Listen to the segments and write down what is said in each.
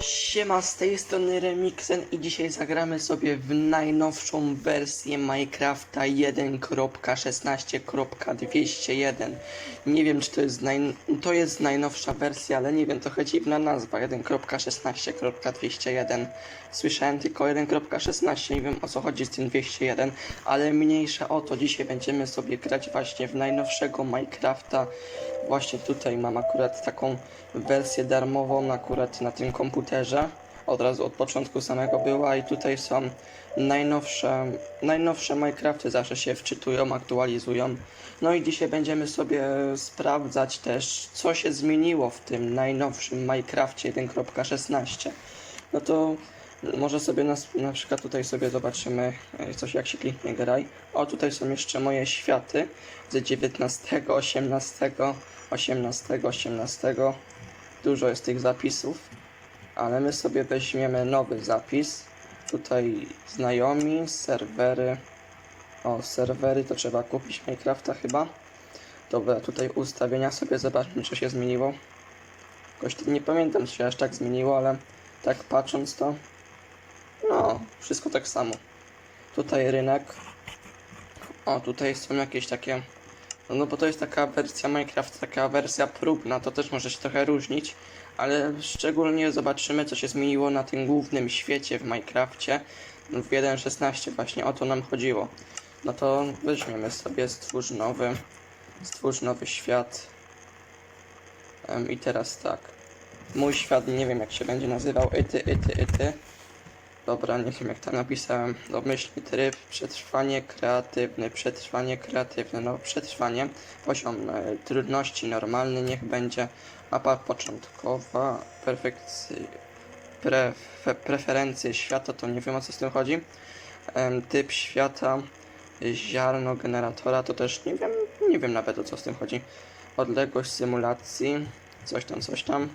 Siema, z tej strony Remixen i dzisiaj zagramy sobie w najnowszą wersję Minecrafta 1.16.201 Nie wiem czy to jest naj... to jest najnowsza wersja, ale nie wiem, trochę dziwna nazwa 1.16.201 Słyszałem tylko 1.16, nie wiem o co chodzi z tym 201 Ale mniejsza o to, dzisiaj będziemy sobie grać właśnie w najnowszego Minecrafta. Właśnie tutaj mam akurat taką wersję darmową akurat na tym komputerze. Od razu od początku samego była i tutaj są najnowsze, najnowsze Minecrafty zawsze się wczytują, aktualizują. No i dzisiaj będziemy sobie sprawdzać też, co się zmieniło w tym najnowszym Minecrafcie 1.16. No to może sobie na, na przykład tutaj sobie zobaczymy e, coś jak się kliknie graj. O tutaj są jeszcze moje światy z 19, 18, 18, 18. Dużo jest tych zapisów, ale my sobie weźmiemy nowy zapis. Tutaj znajomi, serwery. O, serwery to trzeba kupić Minecrafta chyba. Dobra, tutaj ustawienia sobie zobaczmy co się zmieniło. Jakoś nie pamiętam czy się aż tak zmieniło, ale tak patrząc to no, wszystko tak samo. Tutaj rynek. O, tutaj są jakieś takie. No bo to jest taka wersja Minecraft, taka wersja próbna, to też może się trochę różnić, ale szczególnie zobaczymy, co się zmieniło na tym głównym świecie w Minecrafcie w 1.16. Właśnie o to nam chodziło. No to weźmiemy sobie stwórz nowy, stwórz nowy świat. I teraz tak. Mój świat nie wiem jak się będzie nazywał. Ity, ity, ity. Dobra, nie wiem jak tam napisałem. Domyślny tryb, przetrwanie kreatywny, przetrwanie kreatywne, no przetrwanie. Poziom e, trudności normalny niech będzie. Mapa początkowa, perfekcy, pre, fe, preferencje świata, to nie wiem o co z tym chodzi. Em, typ świata, ziarno generatora, to też nie wiem, nie wiem nawet o co z tym chodzi. Odległość symulacji, coś tam, coś tam.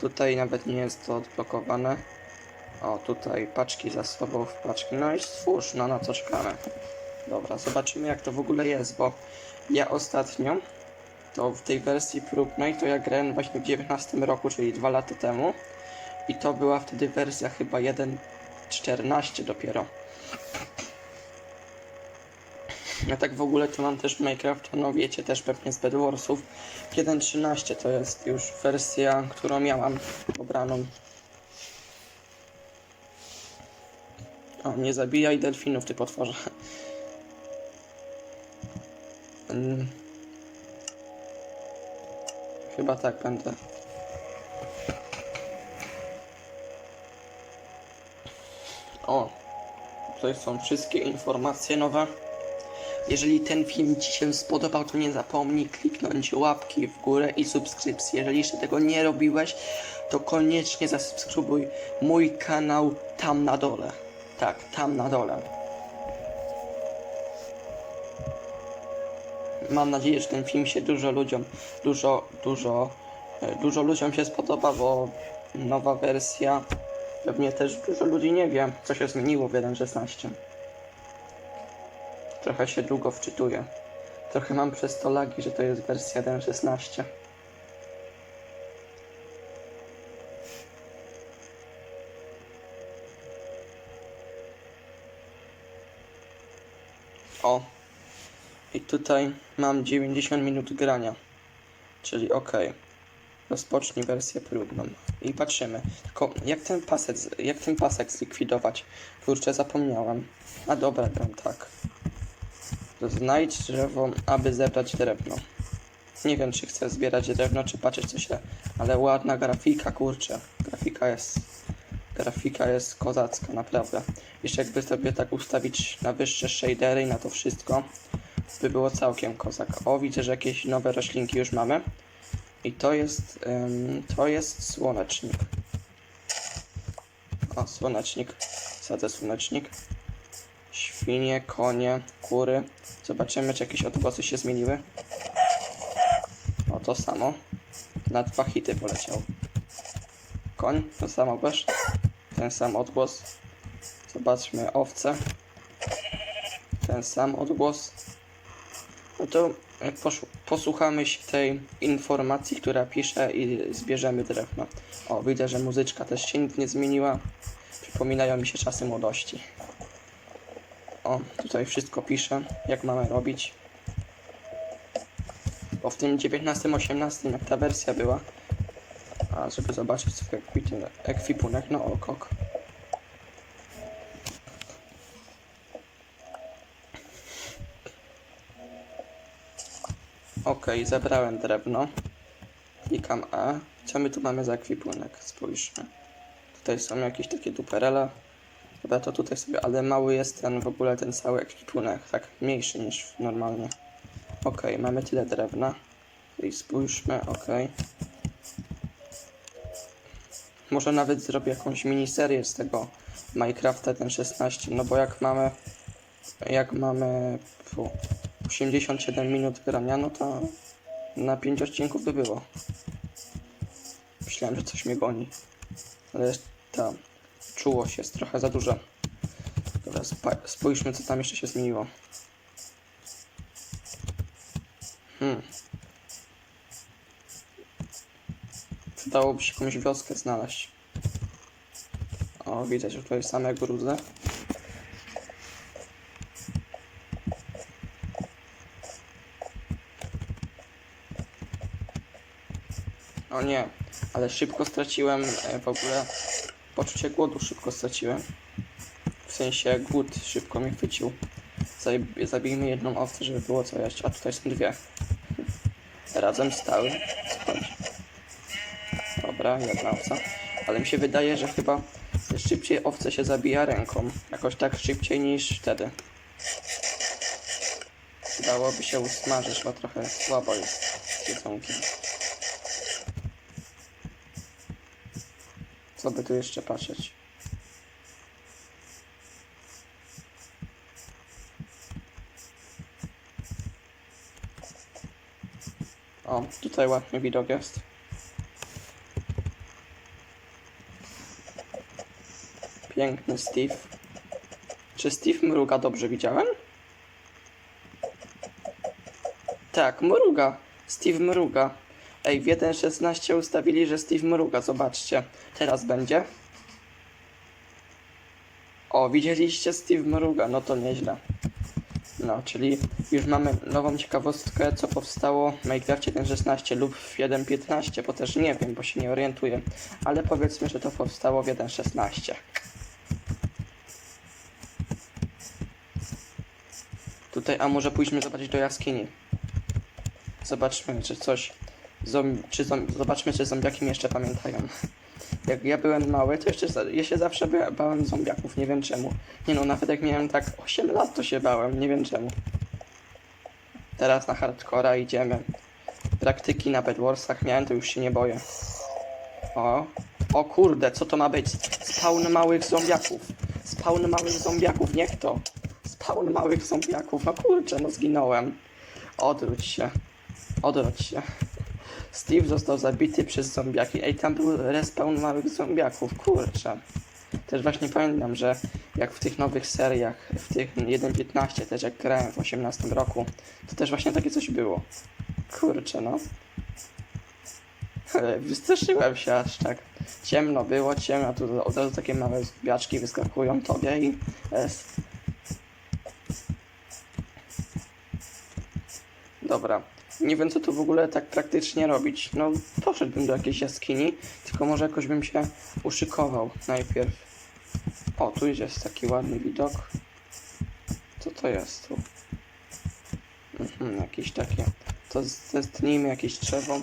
Tutaj nawet nie jest to odblokowane. O, tutaj paczki zasobów, paczki. No i stwórz, no na co czekamy. Dobra, zobaczymy jak to w ogóle jest, bo ja ostatnio to w tej wersji próbnej to ja grałem właśnie w 19 roku, czyli dwa lata temu. I to była wtedy wersja chyba 1.14 dopiero. Ja tak w ogóle to mam też Minecraft, no wiecie też pewnie z Bedwarsów. 1.13 to jest już wersja, którą miałam pobraną O, nie zabijaj delfinów, ty potworze. Mm. Chyba tak będę. O, tutaj są wszystkie informacje nowe. Jeżeli ten film Ci się spodobał, to nie zapomnij kliknąć łapki w górę i subskrypcji. Jeżeli jeszcze tego nie robiłeś, to koniecznie zasubskrybuj mój kanał tam na dole. Tak, tam na dole. Mam nadzieję, że ten film się dużo ludziom, dużo, dużo, e, dużo ludziom się spodoba, bo nowa wersja pewnie też dużo ludzi nie wie, co się zmieniło w 1.16. Trochę się długo wczytuję. Trochę mam przez to lagi, że to jest wersja 1.16. tutaj mam 90 minut grania. Czyli ok. Rozpocznij wersję próbną. I patrzymy. Tylko jak ten pasek, jak ten pasek zlikwidować? Kurczę, zapomniałam. A dobra, gram tak. Znajdź drzewo, aby zebrać drewno. Nie wiem, czy chcę zbierać drewno, czy patrzeć co się... Ale ładna grafika, kurczę. Grafika jest... Grafika jest kozacka, naprawdę. Jeszcze jakby sobie tak ustawić na wyższe shadery i na to wszystko, by było całkiem kozak. O, widzę, że jakieś nowe roślinki już mamy. I to jest, ym, to jest słonecznik. O, słonecznik. Sadzę słonecznik. Świnie, konie, kury. Zobaczymy, czy jakieś odgłosy się zmieniły. O, to samo. Na dwa hity poleciał. Koń, to samo też. Ten sam odgłos. Zobaczmy owce. Ten sam odgłos. No to posłuchamy się tej informacji, która pisze i zbierzemy drewno. O, widzę, że muzyczka też się nic nie zmieniła. Przypominają mi się czasy młodości. O, tutaj wszystko pisze, jak mamy robić. Bo w tym 19-18 jak ta wersja była. A żeby zobaczyć swój ekwipunek no o, kok. Okej, zebrałem drewno. Klikam E. Co my tu mamy za ekwipunek? Spójrzmy. Tutaj są jakieś takie duperele. Dobra, to tutaj sobie, ale mały jest ten w ogóle ten cały ekwipunek, tak mniejszy niż normalnie. Okej, mamy tyle drewna. I spójrzmy, okej. Może nawet zrobię jakąś miniserię z tego Minecrafta ten 16, no bo jak mamy jak mamy fu, 87 minut grania, no to na 5 odcinków by było. Myślałem, że coś mnie goni. Ale ta czułość jest trochę za duża. Dobra, spójrzmy co tam jeszcze się zmieniło. Hmm. Przydałoby się jakąś wioskę znaleźć. O, widzę, że tutaj same gruzy. O nie, ale szybko straciłem e, w ogóle poczucie głodu, szybko straciłem. W sensie głód szybko mnie chwycił. Zabijmy jedną owcę, żeby było co jeść, a tutaj są dwie. Razem stały. Schodź. Dobra, jedna owca. Ale mi się wydaje, że chyba szybciej owce się zabija ręką. Jakoś tak szybciej niż wtedy. Dałoby się usmażyć, bo trochę słabo jest jedzonkiem. Co by tu jeszcze patrzeć? O, tutaj ładny widok jest. Piękny Steve. Czy Steve mruga dobrze widziałem? Tak, mruga. Steve mruga. Ej, w 1.16 ustawili, że Steve mruga, zobaczcie. Teraz będzie. O, widzieliście Steve mruga, no to nieźle. No, czyli już mamy nową ciekawostkę, co powstało w Minecrafcie 1.16 lub w 1.15, bo też nie wiem, bo się nie orientuję. Ale powiedzmy, że to powstało w 1.16. Tutaj, a może pójdźmy zobaczyć do jaskini. Zobaczmy, czy coś. Zom, czy zom, zobaczmy, czy zombiaki jeszcze pamiętają. Jak ja byłem mały, to jeszcze ja się zawsze bałem zombiaków, nie wiem czemu. Nie no, nawet jak miałem tak 8 lat, to się bałem, nie wiem czemu. Teraz na hardcora idziemy. Praktyki na Bedwarsach miałem, to już się nie boję. O, o kurde, co to ma być? Spawn małych zombiaków. Spawn małych zombiaków, niech to. Spawn małych zombiaków, no kurczę, no zginąłem. Odwróć się. Odwróć się. Steve został zabity przez zombiaki. Ej, tam był respawn małych zombiaków, kurczę. Też właśnie pamiętam, że jak w tych nowych seriach, w tych 1.15 też jak grałem w 18 roku, to też właśnie takie coś było. Kurczę, no. Wystraszyłem się aż tak. Ciemno było, ciemno, tu od razu takie małe zombiaczki wyskakują tobie i jest. Dobra. Nie wiem, co tu w ogóle tak praktycznie robić. No, poszedłbym do jakiejś jaskini, tylko może jakoś bym się uszykował najpierw. O, tu jest taki ładny widok. Co to jest tu? Mhm, jakieś takie. To zestnijmy jakieś drzewo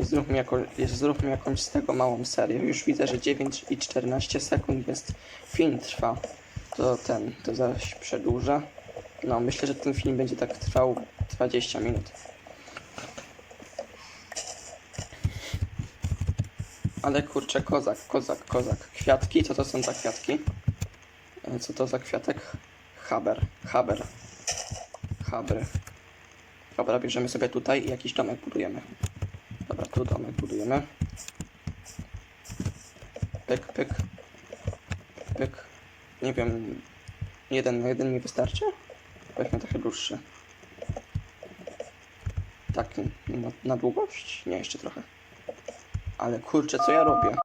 zróbmy, jako, zróbmy jakąś z tego małą serię. Już widzę, że 9 i 14 sekund jest film trwa. To ten, to zaś przedłuża. No, myślę, że ten film będzie tak trwał 20 minut. Ale kurczę, kozak, kozak, kozak. Kwiatki, co to są za kwiatki? E, Co to za kwiatek? Haber, haber. Habry. Dobra, bierzemy sobie tutaj i jakiś domek budujemy. Dobra, tu domek budujemy. Pyk, pyk. Pyk. Nie wiem, jeden na jeden mi wystarczy? Weźmy trochę dłuższy. Tak na, na długość? Nie, jeszcze trochę. Ale kurczę, co ja robię?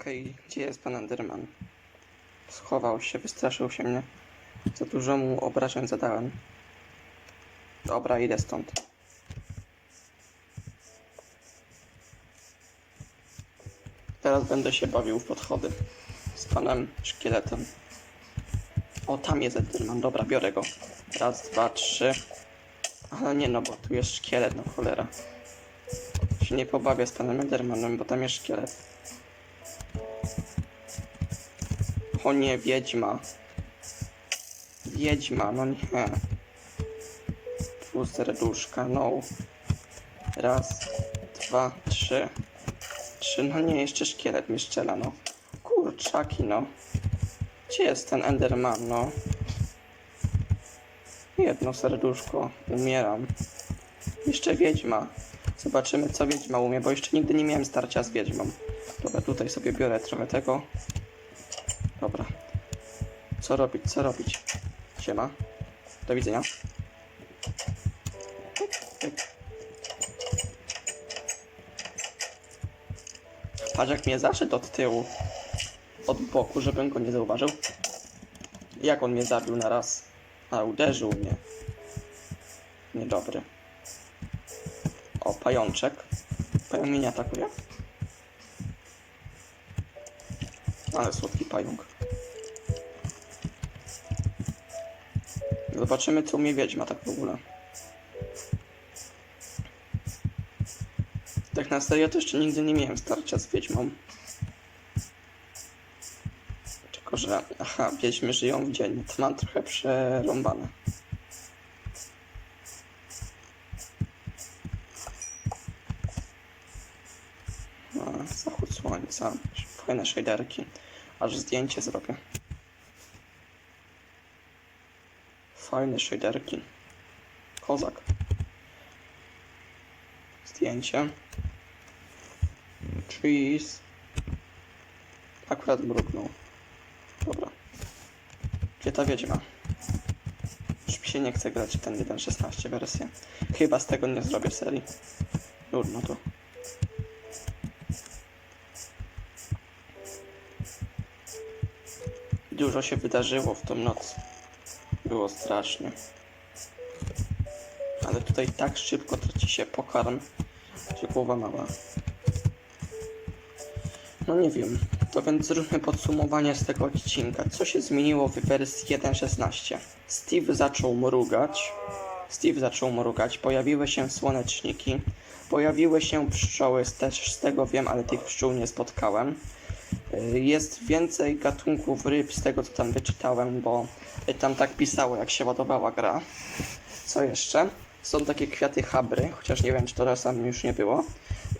Okej, gdzie jest pan Enderman? Schował się, wystraszył się mnie. Za dużo mu obrażeń zadałem. Dobra, idę stąd. Teraz będę się bawił w podchody z panem szkieletem. O, tam jest Enderman, dobra, biorę go. Raz, dwa, trzy. Ale nie no, bo tu jest szkielet, no cholera. Się nie pobawię z panem Endermanem, bo tam jest szkielet. O nie, wiedźma. Wiedźma, no nie. Pół serduszka, no. Raz, dwa, trzy. Trzy, no nie, jeszcze szkielet mnie strzela, no. Kurczaki, no. Gdzie jest ten Enderman, no? Jedno serduszko, umieram. Jeszcze wiedźma. Zobaczymy, co wiedźma umie, bo jeszcze nigdy nie miałem starcia z wiedźmą. Dobra, tutaj sobie biorę trochę tego. Co robić, co robić? Siema. Do widzenia. Patrz jak mnie zaszedł od tyłu. Od boku, żebym go nie zauważył. Jak on mnie zabił na raz. A, uderzył mnie. Niedobry. O, pajączek. Pająk mnie nie atakuje? Ale słodki pająk. Zobaczymy, co umie wiedźma tak w ogóle. Tak na serio to jeszcze nigdy nie miałem starcia z wiedźmą. Tylko, że aha, wiedźmy żyją w dzień. To mam trochę przerąbane. No, zachód słońca, fajne shaderki. Aż zdjęcie zrobię. Fajne shaderki. Kozak. Zdjęcie. Trees. Akurat mrugnął. Dobra. Gdzie ta wiedźma? Już mi się nie chce grać w ten 1.16 wersję. Chyba z tego nie zrobię serii. Nudno to. Dużo się wydarzyło w tą noc. Było strasznie. Ale tutaj tak szybko traci się pokarm, że głowa mała. No nie wiem. To więc zróbmy podsumowanie z tego odcinka. Co się zmieniło w wersji 1.16? Steve zaczął mrugać. Steve zaczął mrugać. Pojawiły się słoneczniki. Pojawiły się pszczoły, też z tego wiem, ale tych pszczół nie spotkałem. Jest więcej gatunków ryb z tego co tam wyczytałem, bo tam tak pisało jak się ładowała gra. Co jeszcze? Są takie kwiaty habry, chociaż nie wiem czy to czasami już nie było.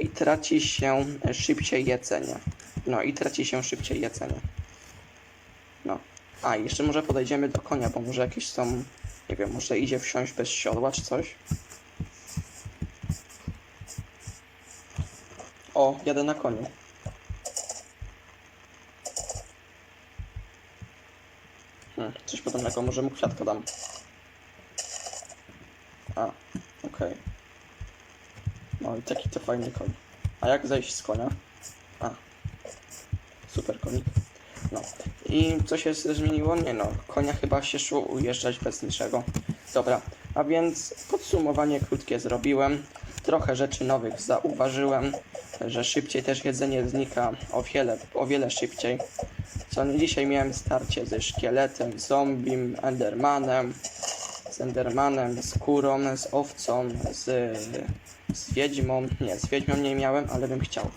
I traci się szybciej jedzenie. No i traci się szybciej jedzenie. No. A, jeszcze może podejdziemy do konia, bo może jakieś są... Nie wiem, może idzie wsiąść bez siodła czy coś? O, jadę na koniu. Coś podobnego, może mu kwiatka dam. A, okej. No i taki to fajny koń. A jak zejść z konia? A, super konik. No i co się zmieniło? Nie no, konia chyba się szło ujeżdżać bez niczego. Dobra, a więc podsumowanie krótkie zrobiłem. Trochę rzeczy nowych zauważyłem, że szybciej też jedzenie znika o wiele, o wiele szybciej. Co nie dzisiaj miałem starcie ze szkieletem, zombim, endermanem, z endermanem, z kurą, z owcą, z, z wiedźmą. Nie, z wiedźmą nie miałem, ale bym chciał.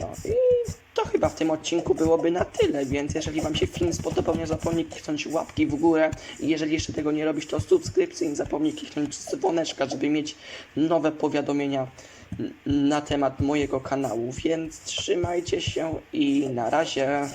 No i to chyba w tym odcinku byłoby na tyle, więc jeżeli Wam się film spodobał, nie zapomnij kliknąć łapki w górę i jeżeli jeszcze tego nie robisz, to subskrypcji, nie zapomnij kliknąć dzwoneczka, żeby mieć nowe powiadomienia na temat mojego kanału, więc trzymajcie się i na razie.